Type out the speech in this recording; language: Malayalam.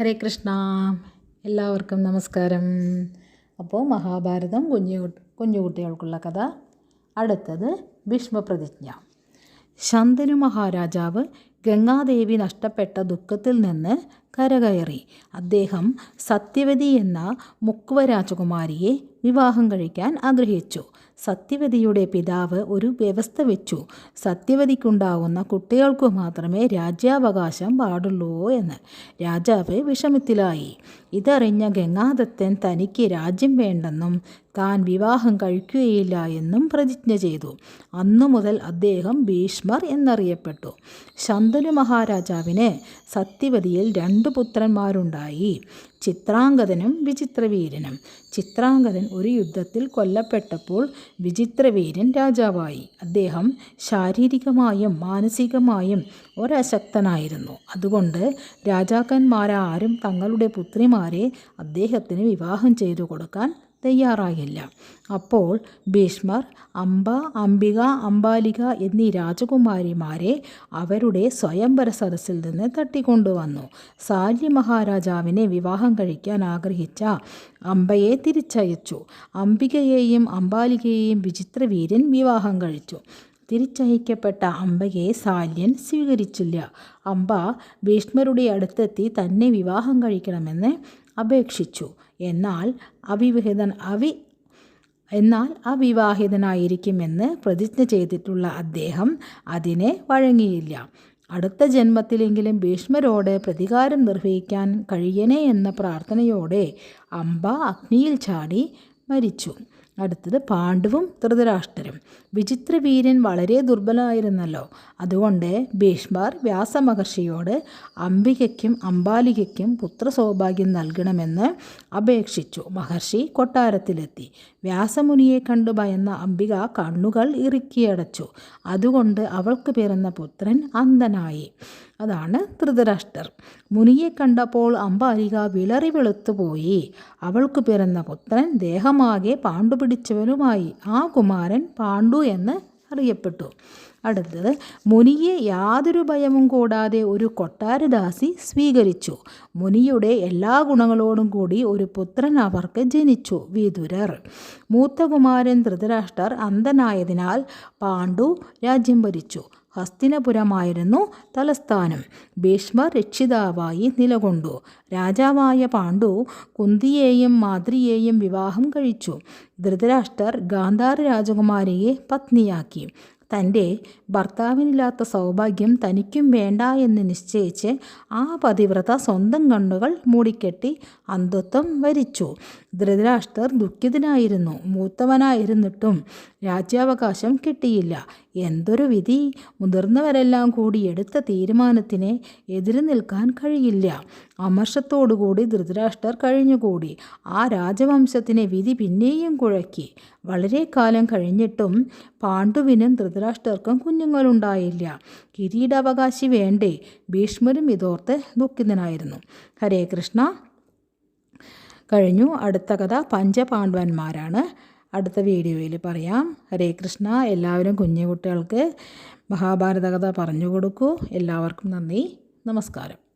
ഹരേ കൃഷ്ണ. എല്ലാവർക്കും നമസ്കാരം. അപ്പോൾ മഹാഭാരതം കുഞ്ഞു കുഞ്ഞുകുട്ടികൾക്കുള്ള കഥ. അടുത്തത് ഭീഷ്മപ്രതിജ്ഞ. ശന്തനു മഹാരാജാവ് ഗംഗാദേവി നഷ്ടപ്പെട്ട ദുഃഖത്തിൽ നിന്ന് കരകയറി. അദ്ദേഹം സത്യവതി എന്ന മുക്കുവ രാജകുമാരിയെ വിവാഹം കഴിക്കാൻ ആഗ്രഹിച്ചു. സത്യവതിയുടെ പിതാവ് ഒരു വ്യവസ്ഥ വെച്ചു. സത്യവതിക്കുണ്ടാകുന്ന കുട്ടികൾക്കു മാത്രമേ രാജ്യാവകാശം പാടുള്ളൂ എന്ന് രാജാവ് വിഷമത്തിലായി. ഇതറിഞ്ഞ ഗംഗാദത്തൻ തനിക്ക് രാജ്യം വേണ്ടെന്നും താൻ വിവാഹം കഴിക്കുകയില്ല എന്നും പ്രതിജ്ഞ ചെയ്തു. അന്നു മുതൽ അദ്ദേഹം ഭീഷ്മർ എന്നറിയപ്പെട്ടു. ശന്തനു മഹാരാജാവിന് സത്യവതിയിൽ രണ്ട് പുത്രന്മാരുണ്ടായി. ചിത്രാംഗതനും വിചിത്രവീരനും. ചിത്രാംഗതൻ ഒരു യുദ്ധത്തിൽ കൊല്ലപ്പെട്ടപ്പോൾ വിചിത്രവീരൻ രാജാവായി. അദ്ദേഹം ശാരീരികമായും മാനസികമായും ഒരശക്തനായിരുന്നു. അതുകൊണ്ട് രാജാക്കന്മാരാരും തങ്ങളുടെ പുത്രിമാരെ അദ്ദേഹത്തിന് വിവാഹം ചെയ്തു കൊടുക്കാൻ തയ്യാറായില്ല. അപ്പോൾ ഭീഷ്മർ അംബ അംബിക അംബാലിക എന്നീ രാജകുമാരിമാരെ അവരുടെ സ്വയംവര സദസ്സിൽ നിന്ന് തട്ടിക്കൊണ്ടുവന്നു. സാലി മഹാരാജാവിനെ വിവാഹം കഴിക്കാൻ ആഗ്രഹിച്ച അംബയെ തിരിച്ചയച്ചു. അംബികയെയും അംബാലികയെയും വിചിത്രവീരൻ വിവാഹം കഴിച്ചു. തിരിച്ചയക്കപ്പെട്ട അംബയെ സാല്യൻ സ്വീകരിച്ചില്ല. അംബ ഭീഷ്മരുടെ അടുത്തെത്തി തന്നെ വിവാഹം കഴിക്കണമെന്ന് അപേക്ഷിച്ചു. എന്നാൽ അവിവാഹിതൻ അവി എന്നാൽ അവിവാഹിതനായിരിക്കുമെന്ന് പ്രതിജ്ഞ ചെയ്തിട്ടുള്ള അദ്ദേഹം അതിനെ വഴങ്ങിയില്ല. അടുത്ത ജന്മത്തിലെങ്കിലും ഭീഷ്മരോട് പ്രതികാരം നിർവഹിക്കാൻ കഴിയണേ എന്ന പ്രാർത്ഥനയോടെ അംബ അഗ്നിയിൽ ചാടി മരിച്ചു. അടുത്തത് പാണ്ഡവും ധൃതരാഷ്ട്രരും. വിചിത്രവീരൻ വളരെ ദുർബലമായിരുന്നല്ലോ അതുകൊണ്ട് ഭീഷ്മർ വ്യാസമഹർഷിയോട് അംബികയ്ക്കും അംബാലികയ്ക്കും പുത്രസൗഭാഗ്യം നൽകണമെന്ന് അപേക്ഷിച്ചു. മഹർഷി കൊട്ടാരത്തിലെത്തി. വ്യാസമുനിയെ കണ്ടു ഭയന്ന അംബിക കണ്ണുകൾ ഇറുക്കിയടച്ചു. അതുകൊണ്ട് അവൾക്ക് പിറന്ന പുത്രൻ അന്ധനായി. അതാണ് ധൃതരാഷ്ട്രർ. മുനിയെ കണ്ടപ്പോൾ അംബാലിക വിളറി വെളുത്തുപോയി അവൾക്ക് പിറന്ന പുത്രൻ ദേഹമാകെ പാണ്ടു പിടിച്ചവനുമായി. ആ കുമാരൻ പാണ്ഡു എന്ന് അറിയപ്പെട്ടു. അടുത്തത് മുനിയെ യാതൊരു ഭയവും കൂടാതെ ഒരു കൊട്ടാരദാസി സ്വീകരിച്ചു. മുനിയുടെ എല്ലാ ഗുണങ്ങളോടും കൂടി ഒരു പുത്രൻ അവർക്ക് ജനിച്ചു വിതുരർ. മൂത്തകുമാരൻ ധൃതരാഷ്ട്രർ അന്ധനായതിനാൽ പാണ്ഡു രാജ്യം ഭരിച്ചു. ഹസ്തിനപുരമായിരുന്നു തലസ്ഥാനം. ഭീഷ്മർ രക്ഷിതാവായി നിലകൊണ്ടു. രാജാവായ പാണ്ഡു കുന്തിയെയും മാതൃയെയും വിവാഹം കഴിച്ചു. ധൃതരാഷ്ട്രർ ഗാന്ധാര രാജകുമാരിയെ പത്നിയാക്കി. തന്റെ ഭർത്താവിനില്ലാത്ത സൗഭാഗ്യം തനിക്കും വേണ്ട എന്ന് നിശ്ചയിച്ച് ആ പതിവ്രത സ്വന്തം കണ്ണുകൾ മൂടിക്കെട്ടി അന്ധത്വം വരിച്ചു. ധൃതരാഷ്ട്രർ ദുഃഖിതനായിരുന്നു. മൂത്തവനായിരുന്നിട്ടും രാജ്യാവകാശം കിട്ടിയില്ല. എന്തൊരു വിധി? മുതിർന്നവരെല്ലാം കൂടി എടുത്ത തീരുമാനത്തിനെ എതിര് നിൽക്കാൻ കഴിയില്ല. അമർഷത്തോടുകൂടി ധൃതരാഷ്ട്രർ കഴിഞ്ഞുകൂടി. ആ രാജവംശത്തിനെ വിധി പിന്നെയും കുഴക്കി. വളരെ കാലം കഴിഞ്ഞിട്ടും പാണ്ഡുവിനും ധൃതരാഷ്ട്രർക്കും കുഞ്ഞുങ്ങളുണ്ടായില്ല. കിരീടാവകാശി വേണ്ടേ. ഭീഷ്മരും ഇതോർത്ത് ദുഃഖിതനായിരുന്നു. ഹരേ കൃഷ്ണ. കഴിഞ്ഞു. അടുത്ത കഥ പഞ്ചപാണ്ഡവന്മാരാണ്. അടുത്ത വീഡിയോയിൽ പറയാം. ഹരേ കൃഷ്ണ. എല്ലാവരും കുഞ്ഞു കുട്ടികൾക്ക് മഹാഭാരത കഥ പറഞ്ഞു കൊടുക്കൂ. എല്ലാവർക്കും നന്ദി. നമസ്കാരം.